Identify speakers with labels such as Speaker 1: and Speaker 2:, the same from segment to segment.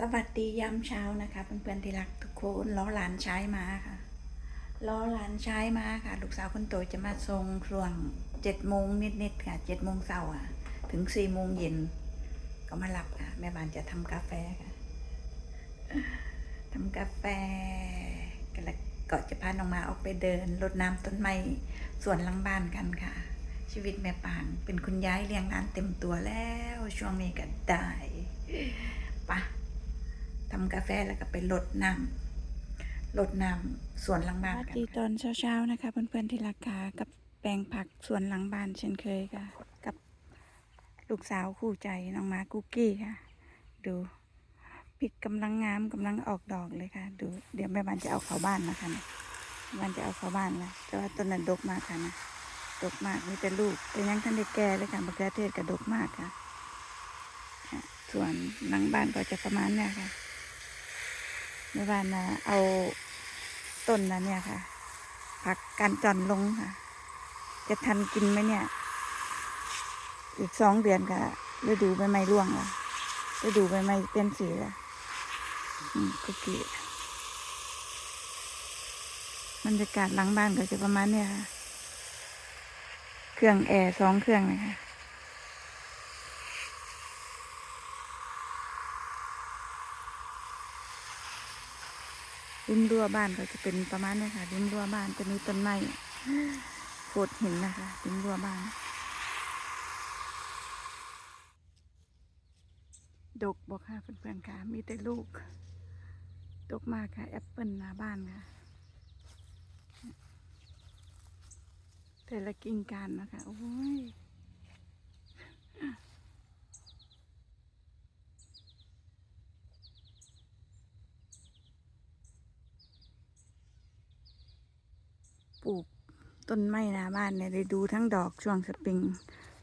Speaker 1: สวัสดียามเช้านะคะเพื่อนๆที่รักทุกคนล้อหลานใช้มาค่ะล้อหลานใช้มาค่ะ ลูกสาวคนโตจะมาส่งช่วงเจ็ดโมงนิดๆค่ะเจ็ดโมงเช้าอะ ถึงสี่โมงเย็นก็มาหลับค่ะ แม่บ้านจะทำกาแฟค่ะทำกาแฟก็แล้วก็จะพาน้องมาออกไปเดินรดน้ำต้นไม้สวนหลังบ้านกันค่ะ ชีวิตแม่ปางเป็นคุณยายเลี้ยงร้านเต็มตัวแล้ว ช่วงนี้ก็ได้ปะ ทำกาแฟแล้วก็ไปลดน้ำลดน้ำสวนหลังบ้านกันดีตอนเช้าๆนะคะ เพื่อนๆที่ราคากับแปลงผักสวนหลังบ้านเช่นเคยค่ะ กับลูกสาวคู่ใจน้องมากุ๊กกี้ค่ะ ดูพริกกำลังงามกำลังออกดอกเลยค่ะ ดูเดี๋ยวแม่บ้านจะเอาเข้าบ้านนะคะนี่ยแม่บ้านจะเอาเข้าบ้านแล้วแต่ว่าต้นนั้นดกมากค่ะนะดกมากมีแต่ลูกแต่ยังทันได้แก่เลยค่ะมะเขือเทศก็ดกมากค่ะค่ะส่วนหลังบ้านก็จะประมาณเนี้ยค่ะ แม่บ้านนะเอาต้นนั้นเนี่ยค่ะ ผักกันจอนลงค่ะ จะทันกินไหมเนี่ย อีกสองเดือนก็ฤดูใบไม้ร่วงแล้วฤดูใบไม้เปลี่ยนสีแล้วกุกกี้บรรยากาศหลังบ้านก็จะประมาณเนี้ยค่ะ เครื่องแอร์สองเครื่องเลยค่ะ ริมรั้วบ้านก็จะเป็นประมาณนี้ค่ะริมรั้วบ้านจะมีต้นไม้โขดหินนะคะริมรั้วบ้าน ดกบอกค่ะเพื่อนๆค่ะ มีแต่ลูก ดกมากค่ะ แอปเปิลหน้าบ้านค่ะ แต่ละกิ่งการนะคะ โอ้ย ปลูกต้นไม้หน้าบ้านเนี่ยได้ดูทั้งดอกช่วงสปริง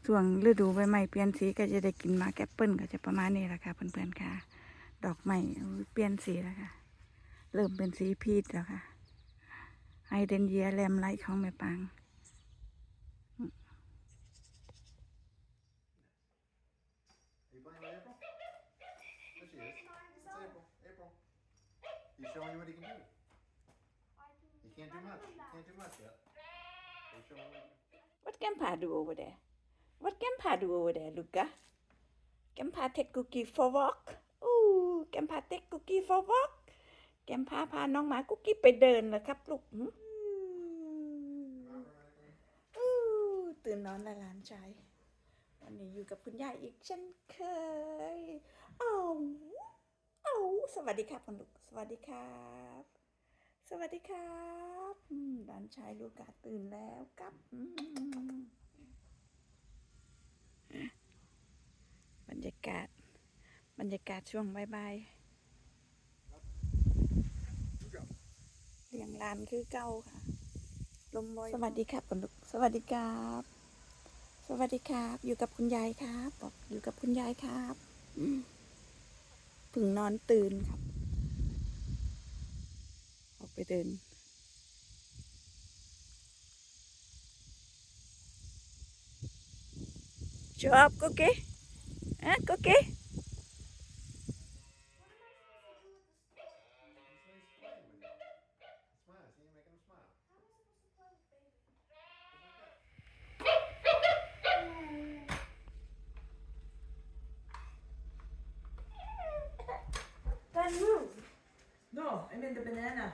Speaker 1: ช่วงฤดูใบไม้เปลี่ยนสีก็จะได้กินมากแอปเปิลก็จะประมาณนี้แหละค่ะเพื่อนๆค่ะ ดอกไม้เปลี่ยนสีแล้วค่ะ เริ่มเป็นสีพีชแล้วค่ะไฮเดนเยียแลมไลท์ของแม่ปาง
Speaker 2: Are you playing with April? There she is. It's April. Can't do much. Can't do much yet. Are you showing what
Speaker 1: What can Pa do over there? What can Pa do over there, Luca? Can Pa take cookie for walk? Ooh, can Pa take cookie for walk? แกมพาพาน้องหมากุ๊กกี้ไปเดินเหรอครับลูกหืมอู้ตื่นนอนละหลานชายวันนี้อยู่กับคุณยายอีกเช่นเคย เอาเอาสวัสดีครับคุณลูก สวัสดีครับ สวัสดีครับอืมหลานชายลูกกาตื่นแล้วครับอืมบรรยากาศ บรรยากาศช่วงบ่ายๆเลี้ยงลานคือเก้าค่ะ ลมบอยสวัสดีครับคุณลูกสวัสดีครับ สวัสดีครับ อยู่กับคุณยายครับบอกอยู่กับคุณยายครับพึ่งนอนตื่นครับ ไปเดิน ชอบกุ๊กกี้ฮะกุ๊กกี้
Speaker 2: Smile. See you making him smile.
Speaker 1: Then move.
Speaker 3: No, I mean the banana.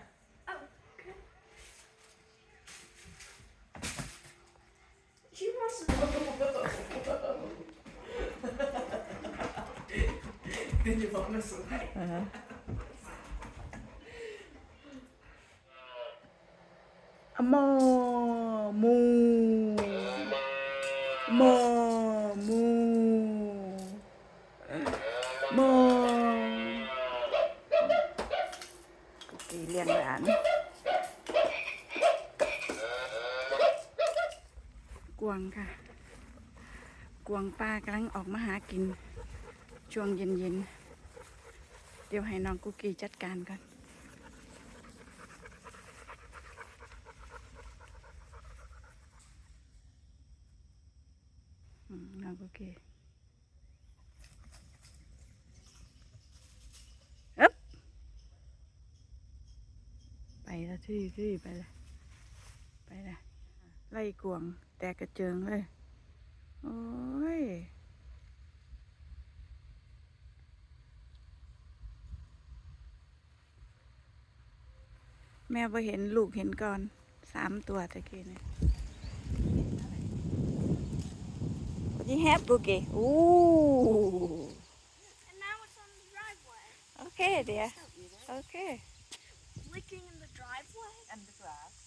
Speaker 3: Wenn die Wanne so rein.
Speaker 1: Uh-huh. Mo, moo, mo, moo, mo. กุกกี้เลี้ยงหลานกวางค่ะ กวางป้ากำลังออกมาหากิน ช่วงเย็นๆ เดี๋ยวให้น้องกุกกี้จัดการก่อนน้องกุกกี้อ๊บไปละทื่อๆไปละไปละไล่กวงแตกกระเจิงเลย โอ้ย แม่พอเห็นลูกเห็นก่อนสามตัวตะกี้เนี่ย What do you have, Boogie? Ooh.
Speaker 4: And now it's on the driveway.
Speaker 1: Okay, dear. Okay.
Speaker 4: Licking in the driveway?
Speaker 1: And the grass.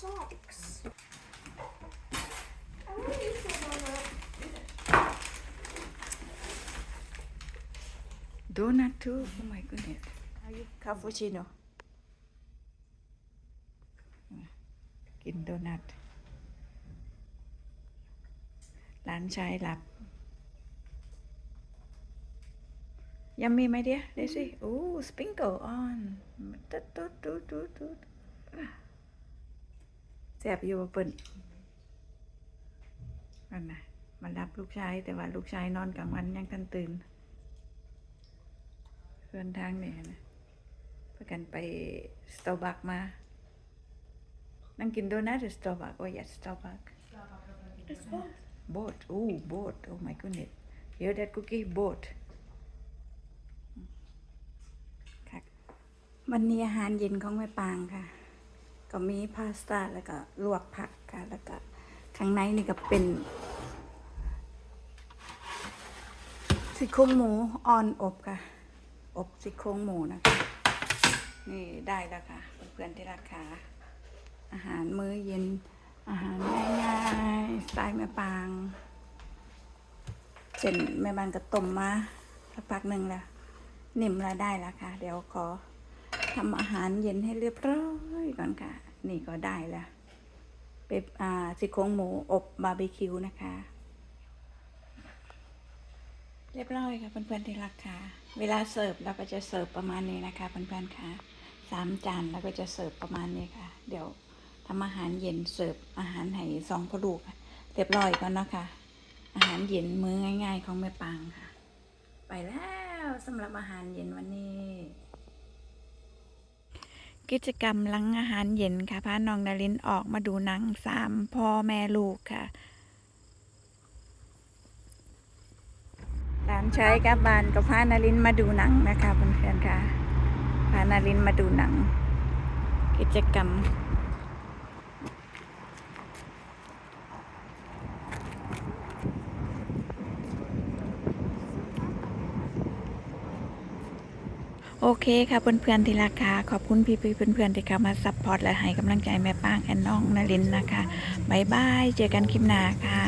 Speaker 4: Socks? I want to use them on that.
Speaker 1: Donut too. Oh my goodness. Are you cappuccino? กินโดนัท หลานชายหลับ ยังมีไหมเดียเดี๋ยวสิโอ้ sprinkle on ตุ๊ดตุ๊ดตุ๊ดตุ๊ดตุ๊ดแสบอยู่บ่เปิ่นนั่นนะมารับลูกชาย แต่ว่าลูกชายนอนกลางวันยังทันตื่นเพื่อนทางเนี่ยนะเพื่อกันไปสตอร์บัคมา นั่งกินโดนัทหรือสตอร์บัคโอ้ยสตอร์บัค
Speaker 4: It's both.
Speaker 1: Boat oh boat oh my goodness hear that cookie boat ค่ะวันนี้อาหารเย็นของแม่ปางค่ะ ก็มีพาสต้าแล้วก็ลวกผักค่ะ แล้วก็ข้างในนี่ก็เป็นซี่โครงหมูอ่อนอบค่ะ อบซี่โครงหมูนะคะ นี่ได้แล้วค่ะ เพื่อนที่ราคาอาหารมื้อเย็นอาหารง่าย สไตล์แม่ปางเช่นแม่บานก็ต้มมาสักพักหนึ่งแล้ว นิ่มแล้วได้แล้วค่ะ เดี๋ยวขอทำอาหารเย็นให้เรียบร้อยก่อนค่ะ นี่ก็ได้แล้วเป็นอ่าซี่โครงหมูอบบาร์บีคิวนะคะ เรียบร้อยค่ะเพื่อนๆที่รักค่ะ เวลาเสิร์ฟเราก็จะเสิร์ฟประมาณนี้นะคะเพื่อนๆค่ะสามจานแล้วก็จะเสิร์ฟประมาณนี้ค่ะ เดี๋ยว ทำอาหารเย็นเสิร์ฟอาหารให้สองพ่อลูกค่ะเรียบร้อยก่อนนะคะอาหารเย็นมื้อง่าย ๆ ของแม่ปางค่ะ ไปแล้วสำหรับอาหารเย็นวันนี้ กิจกรรมหลังอาหารเย็นค่ะพาน้องนารินออกมาดูหนังสามพ่อแม่ลูกค่ะหลานชายกับบานกับพานารินมาดูหนังนะคะเพื่อนๆค่ะพานารินมาดูหนัง กิจกรรม โอเคค่ะเพื่อนๆที่ราคาขอบคุณพี่ๆเพื่อนๆที่เข้ามาซัพพอร์ตและให้กำลังใจแม่ป้างแอนน้องนารินนะคะบายบายเจอกันคลิปหน้าค่ะ